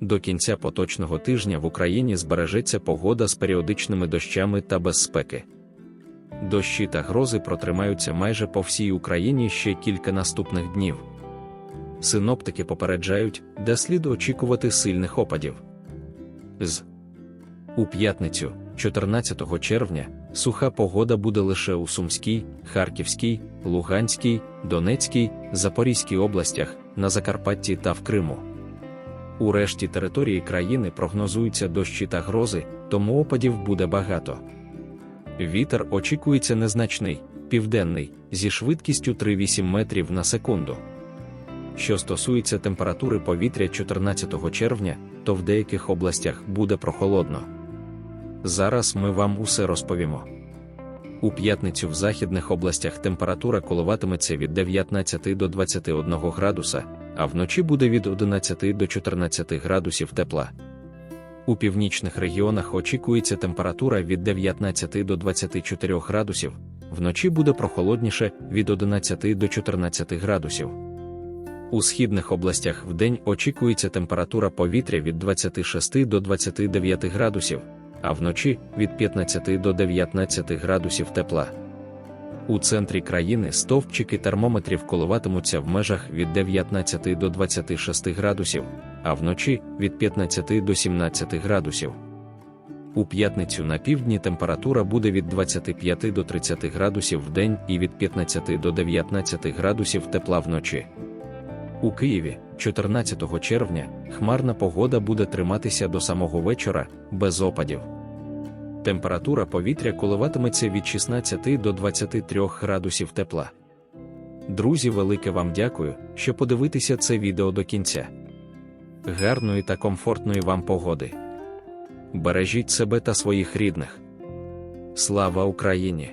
До кінця поточного тижня в Україні збережеться погода з періодичними дощами та без спеки. Дощі та грози протримаються майже по всій Україні ще кілька наступних днів. Синоптики попереджають, де слід очікувати сильних опадів. З у п'ятницю, 14 червня, суха погода буде лише у Сумській, Харківській, Луганській, Донецькій, Запорізькій областях, на Закарпатті та в Криму. У решті території країни прогнозуються дощі та грози, тому опадів буде багато. Вітер очікується незначний, південний, зі швидкістю 3,8 метрів на секунду. Що стосується температури повітря 14 червня, то в деяких областях буде прохолодно. Зараз ми вам усе розповімо. У п'ятницю в західних областях температура коливатиметься від 19 до 21 градуса, а вночі буде від 11 до 14 градусів тепла. У північних регіонах очікується температура від 19 до 24 градусів, вночі буде прохолодніше від 11 до 14 градусів. У східних областях вдень очікується температура повітря від 26 до 29 градусів, а вночі від 15 до 19 градусів тепла. У центрі країни стовпчики термометрів коливатимуться в межах від 19 до 26 градусів, а вночі від 15 до 17 градусів. У п'ятницю на півдні температура буде від 25 до 30 градусів в день і від 15 до 19 градусів тепла вночі. У Києві, 14 червня, хмарна погода буде триматися до самого вечора, без опадів. Температура повітря коливатиметься від 16 до 23 градусів тепла. Друзі, велике вам дякую, що подивитеся це відео до кінця. Гарної та комфортної вам погоди. Бережіть себе та своїх рідних. Слава Україні!